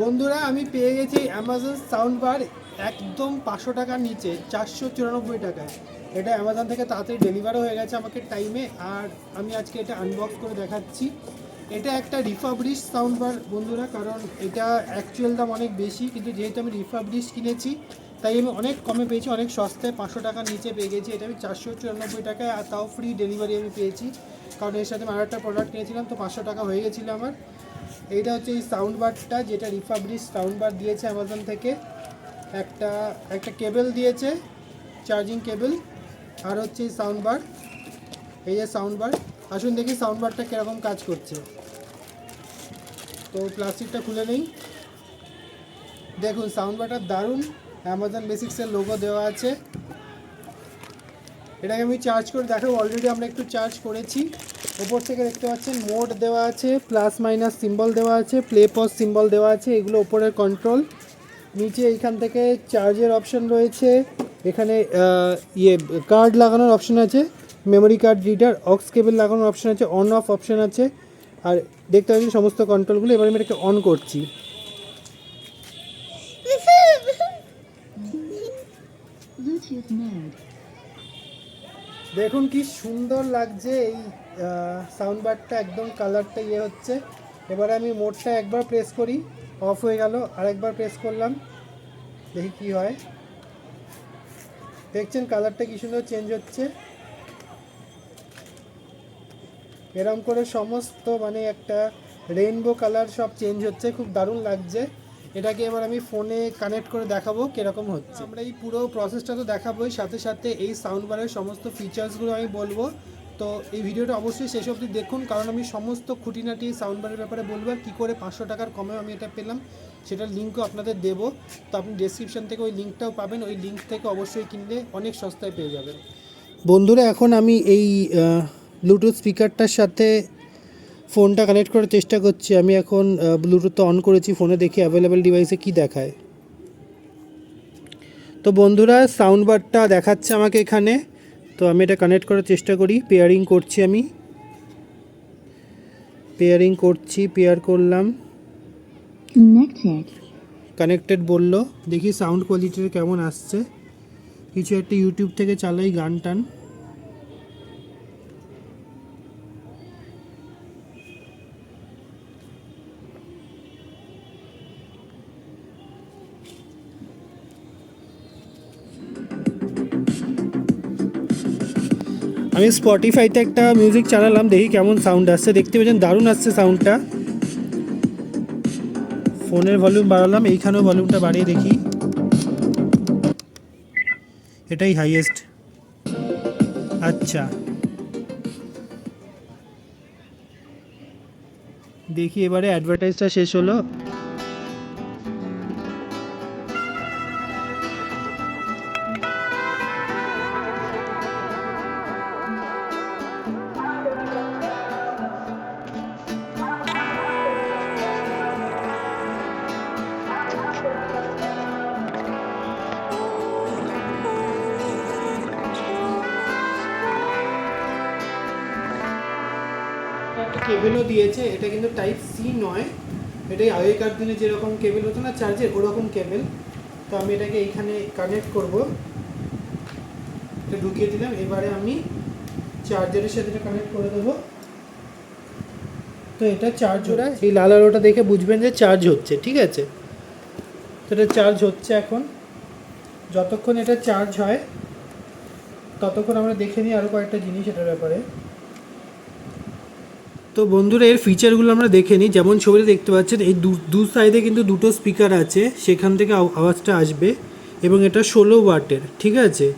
বন্ধুরা, আমি পেয়ে গেছি অ্যামাজন সাউন্ড বার একদম পাঁচশো টাকার নিচে, চারশো চুরানব্বই টাকায়। এটা অ্যামাজন থেকে তাড়াতাড়ি ডেলিভারও হয়ে গেছে আমাকে টাইমে আর আমি আজকে এটা আনবক্স করে দেখাচ্ছি। এটা একটা রিফাবলিশ সাউন্ড বার বন্ধুরা, কারণ এটা অ্যাকচুয়াল দাম অনেক বেশি, কিন্তু যেহেতু আমি রিফাবলিশ কিনেছি, তাই আমি অনেক কমে পেয়েছি, অনেক সস্তায় পাঁচশো টাকার নিচে পেয়ে গেছি। এটা আমি চারশো চুরানব্বই টাকায়, আর তাও ফ্রি ডেলিভারি আমি পেয়েছি। কারণ এর সাথে আমি আরেকটা প্রোডাক্ট কিনেছিলাম, তো পাঁচশো টাকা হয়ে গেছিল আমার। এইটা হচ্ছে এই সাউন্ড বারটা যেটা রিফাবলিশ সাউন্ড বার দিয়েছে অ্যামাজন থেকে। একটা একটা কেবল দিয়েছে, চার্জিং কেবল, আর হচ্ছে এই সাউন্ড বার এই যে সাউন্ড বার আসুন দেখি সাউন্ড বারটা কীরকম কাজ করছে। তো প্লাস্টিকটা খুলে নেই। দেখুন সাউন্ড বারটা দারুণ। অ্যামাজন বেসিক্সের লোগো দেওয়া আছে। এটাকে আমি চার্জ করে দেখাবো। অলরেডি আমরা একটু চার্জ করেছি। ওপর থেকে দেখতে পাচ্ছেন মোড দেওয়া আছে প্লাস মাইনাস সিম্বল দেওয়া আছে প্লে পজ সিম্বল দেওয়া আছে এগুলো ওপরের কন্ট্রোল নিচে এইখান থেকে চার্জের অপশন রয়েছে এখানে আহ, ইয়ে কার্ড লাগানোর অপশন আছে memory card reader aux cable লাগানোর অপশন আছে অন অফ অপশন আছে আর দেখতে পাচ্ছেন সমস্ত কন্ট্রোলগুলো এবার আমি এটাকে অন করছি Bluetooth mode. দেখুন কি সুন্দর লাগছে এই সাউন্ড বারটা একদম কালারটা ইয়ে হচ্ছে। এবারে আমি মোডটা একবার প্রেস করি অফ হয়ে গেল, আরেকবার প্রেস করলাম, দেখি কি হয়। দেখছেন কালারটা কি সুন্দর চেঞ্জ হচ্ছে। এরম করে সমস্ত মানে একটা রেইনবো কালার সব চেঞ্জ হচ্ছে, খুব দারুণ লাগছে। এটাকে এবার আমি ফোনে কানেক্ট করে দেখাবো কীরকম হচ্ছে। আমরা এই পুরো প্রসেসটা তো দেখাবোই সাথে সাথে এই সাউন্ড বারের সমস্ত ফিচার্সগুলো আমি বলব। তো এই ভিডিওটা অবশ্যই শেষ অবধি দেখুন কারণ আমি সমস্ত খুঁটিনাটি সাউন্ড বারের ব্যাপারে বলব আর কী করে পাঁচশো টাকার কমে আমি এটা পেলাম সেটার লিঙ্কও আপনাদের দেবো। তো আপনি ডেসক্রিপশন থেকে ওই লিঙ্কটাও পাবেন ওই লিঙ্ক থেকে অবশ্যই কিনলে অনেক সস্তায় পেয়ে যাবেন। বন্ধুরা এখন আমি এই ব্লুটুথ স্পিকারটার সাথে ফোনটা কানেক্ট করার চেষ্টা করছি। আমি এখন ব্লুটুথ অন করেছি ফোনে দেখি অ্যাভেলেবেল ডিভাইসে কি দেখায়। তো বন্ধুরা সাউন্ড বারটা দেখাচ্ছে আমাকে এখানে। তো আমি এটা কানেক্ট করার চেষ্টা করি পেয়ারিং করছি আমি। পেয়ারিং করছি পেয়ার করলাম। কানেক্টেড বলল। দেখি সাউন্ড কোয়ালিটির কেমন আসছে। কিছু একটা ইউটিউব থেকে চালাই গান টান আমি স্পটিফাইতে একটা মিউজিক চালালাম, দেখি কেমন সাউন্ড আসছে। দেখতে পাচ্ছেন দারুণ আসছে সাউন্ডটা ফোনের ভলিউম বাড়ালাম, এইখানেও ভলিউমটা বাড়িয়ে দেখি। এটাই হাইয়েস্ট আচ্ছা। দেখি এবারে অ্যাডভার্টাইজটা শেষ হলো। কেবেলও দিয়েছে, এটা কিন্তু টাইপ সি নয়। এটাই আগেকার দিনে যেরকম কেবেল হতো না চার্জের ওরকম কেবেল তো আমি এটাকে এইখানে কানেক্ট করব। এটা ঢুকিয়ে দিলাম, এবারে আমি চার্জারের সাথে এটা কানেক্ট করে দেবো। তো এটা চার্জ ওরা এই লাল আলোটা দেখে বুঝবেন যে চার্জ হচ্ছে, ঠিক আছে? তো এটা চার্জ হচ্ছে এখন। যতক্ষণ এটা চার্জ হয়, ততক্ষণ আমরা দেখে নিই আরও কয়েকটা জিনিস এটার ব্যাপারে। তো বন্ধুরা, এর ফিচারগুলো আমরা দেখে নিই। যেমন ছবিতে দেখতে পাচ্ছেন, এই দু সাইডে কিন্তু দুটো স্পিকার আছে। সেখান থেকে আও- আওয়াজটা আসবে এবং এটা ষোলো ওয়াটের, ঠিক আছে?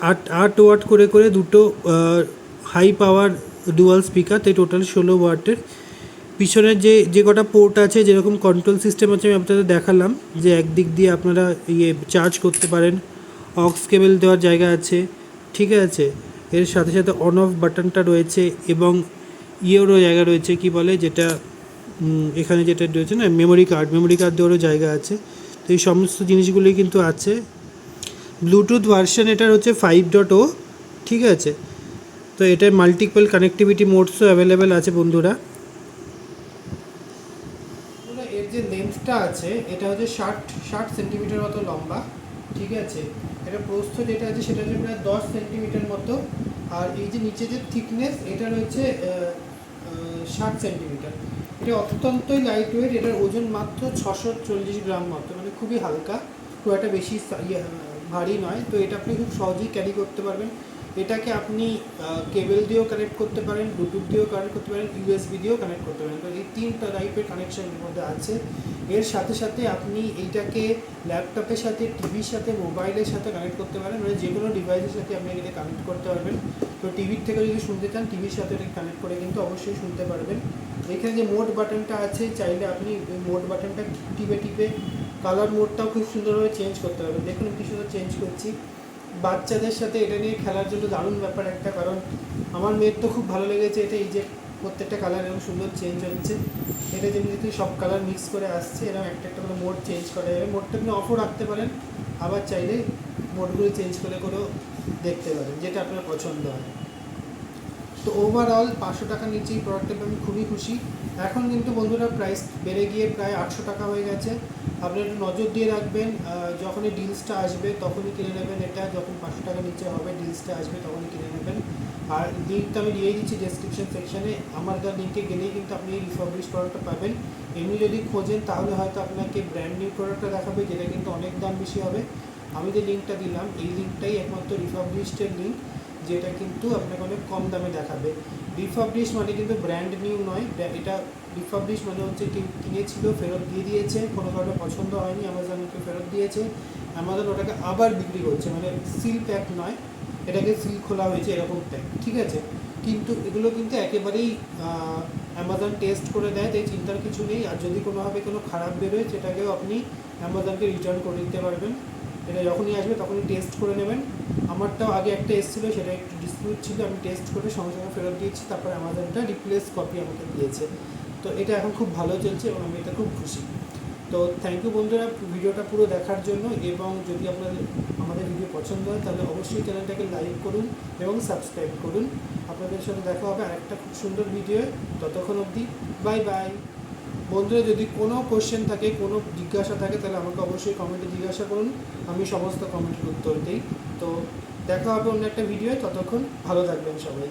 আট আট ওয়াট করে করে দুটো হাই পাওয়ার ডুয়াল স্পিকার তাই টোটাল ষোলো ওয়াটের। পিছনের যে যে কটা পোর্ট আছে, যেরকম কন্ট্রোল সিস্টেম আছে, আমি আপনাদের দেখালাম যে একদিক দিয়ে আপনারা ইয়ে চার্জ করতে পারেন। অক্স কেবল দেওয়ার জায়গা আছে, ঠিক আছে? এর সাথে সাথে অন অফ বাটনটা রয়েছে এবং ইয়েরও জায়গা রয়েছে, কি বলে, যেটা এখানে যেটা রয়েছে না মেমোরি কার্ড মেমোরি কার্ড দেওয়ারও জায়গা আছে। তো এই সমস্ত জিনিসগুলোই কিন্তু আছে। ব্লুটুথ ভার্সন এটার হচ্ছে ফাইভ ডট ও ঠিক আছে? তো এটার মাল্টিপল কানেক্টিভিটি মোডসও অ্যাভেলেবেল আছে বন্ধুরা। এর যে লেন্থটা আছে, এটা হচ্ছে ষাট ষাট সেন্টিমিটার মতো লম্বা, ঠিক আছে? এটা প্রস্থ যেটা আছে, সেটা হচ্ছে প্রায় দশ সেন্টিমিটার মতো। আর এই যে নিচে যে থিকনেস এটা রয়েছে ষাট সেন্টিমিটার। এটা অত্যন্তই লাইট ওয়েট এটার ওজন মাত্র ছশো চল্লিশ গ্রাম মাত্র মানে খুবই হালকা খুব একটা বেশি ইয়ে, ভারী নয়। তো এটা আপনি খুব সহজেই ক্যারি করতে পারবেন। এটাকে আপনি কেবল দিয়েও কানেক্ট করতে পারেন ব্লুটুথ দিয়েও কানেক্ট করতে পারেন ইউএসবি দিয়েও কানেক্ট করতে পারেন। তো এই তিনটা টাইপের কানেকশন এর মধ্যে আছে। এর সাথে সাথে আপনি এইটাকে ল্যাপটপের সাথে টিভির সাথে মোবাইলের সাথে কানেক্ট করতে পারেন। মানে যে কোনো ডিভাইসের সাথে আপনি এটা কানেক্ট করতে পারবেন। তো টিভির থেকে যদি শুনতে চান টিভির সাথে এটাকে কানেক্ট করে কিন্তু অবশ্যই শুনতে পারবেন। এখানে যে মোড বাটনটা আছে, চাইলে আপনি মোড বাটনটা টিপে টিপে কালার মোডটাও খুব সুন্দরভাবে চেঞ্জ করতে পারবেন। দেখুন কি সুন্দর চেঞ্জ করছি। বাচ্চাদের সাথে এটা নিয়ে খেলার জন্য দারুণ ব্যাপার একটা, কারণ আমার মেয়ের তো খুব ভালো লেগেছে এটা, এই যে প্রত্যেকটা কালার এরকম সুন্দর চেঞ্জ হচ্ছে। এটা যেমনি সব কালার মিক্স করে আসছে, এরকম একটা একটা করে মোড চেঞ্জ করা যাবে মোডটা আপনি অফও রাখতে পারেন, আবার চাইলে মোডগুলো চেঞ্জ করে করেও দেখতে পারেন, যেটা আপনার পছন্দ হয়। তো ওভারঅল পাঁচশো টাকার নিচে এই প্রোডাক্টটা আমি খুবই খুশি। এখন কিন্তু বন্ধুরা প্রাইস বেড়ে গিয়ে প্রায় আটশো টাকা হয়ে গেছে। আপনি একটু নজর দিয়ে রাখবেন যখনই ডিলসটা আসবে তখনই কিনে নেবেন। এটা যখন পাঁচশো টাকার নিচে হবে ডিলসটা আসবে তখনই কিনে নেবেন। আর লিঙ্কটা আমি দিয়ে দিচ্ছি ডেসক্রিপশন সেকশানে আমার দেওয়া লিঙ্কে গেলেই কিন্তু আপনি এই রিফার্বিশ প্রোডাক্টটা পাবেন। এমনি যদি খোঁজেন তাহলে হয়তো আপনাকে ব্র্যান্ড নিউ প্রোডাক্টটা দেখাবে, যেটা কিন্তু অনেক দাম বেশি হবে। আমি যে লিঙ্কটা দিলাম, এই লিঙ্কটাই একমাত্র রিফার্বিশডের লিঙ্ক যেটা কিন্তু আপনাকে অনেক কম দামে দেখাবে। রিফাবলিশ মানে কিন্তু ব্র্যান্ড নিউ নয়। এটা রিফাবলিশ মানে হচ্ছে কিনেছিল, ফেরত দিয়ে দিয়েছে। কোনো কারণে পছন্দ হয়নি অ্যামাজনকে ফেরত দিয়েছে। অ্যামাজন ওটাকে আবার বিক্রি করছে। মানে সিল প্যাক নয়। এটাকে সিল খোলা হয়েছে এরকম প্যাক ঠিক আছে? কিন্তু এগুলো কিন্তু একেবারেই অ্যামাজন টেস্ট করে দেয়, তাই চিন্তার কিছু নেই। আর যদি কোনোভাবে কোনো খারাপ বেরোয়, সেটাকেও আপনি অ্যামাজনকে রিটার্ন করে দিতে পারবেন। এটা যখনই আসবে তখনই টেস্ট করে নেবেন। আমারটাও আগে একটা এসেছিল, সেটা একটু ডিসপিউট ছিল, আমি টেস্ট করে সঙ্গে সঙ্গে ফেরত দিয়েছি, তারপর অ্যামাজনটা রিপ্লেস কপি আমাকে দিয়েছে। তো এটা এখন খুব ভালো চলছে এবং আমি এটা খুব খুশি। তো থ্যাংক ইউ বন্ধুরা, ভিডিওটা পুরো দেখার জন্য এবং যদি আপনাদের, আমাদের ভিডিও পছন্দ হয়, তাহলে অবশ্যই চ্যানেলটাকে লাইক করুন এবং সাবস্ক্রাইব করুন। আপনাদের সাথে দেখা হবে আরেকটা খুব সুন্দর ভিডিও ততক্ষণ অবধি বাই বাই বন্ধুরা, যদি কোনো কোশ্চেন থাকে, কোনো জিজ্ঞাসা থাকে, তাহলে আমাকে অবশ্যই কমেন্টে জিজ্ঞাসা করুন। আমি সমস্ত কমেন্টের উত্তর দিই। তো দেখা হবে অন্য একটা ভিডিও ততক্ষণ ভালো থাকবেন সবাই।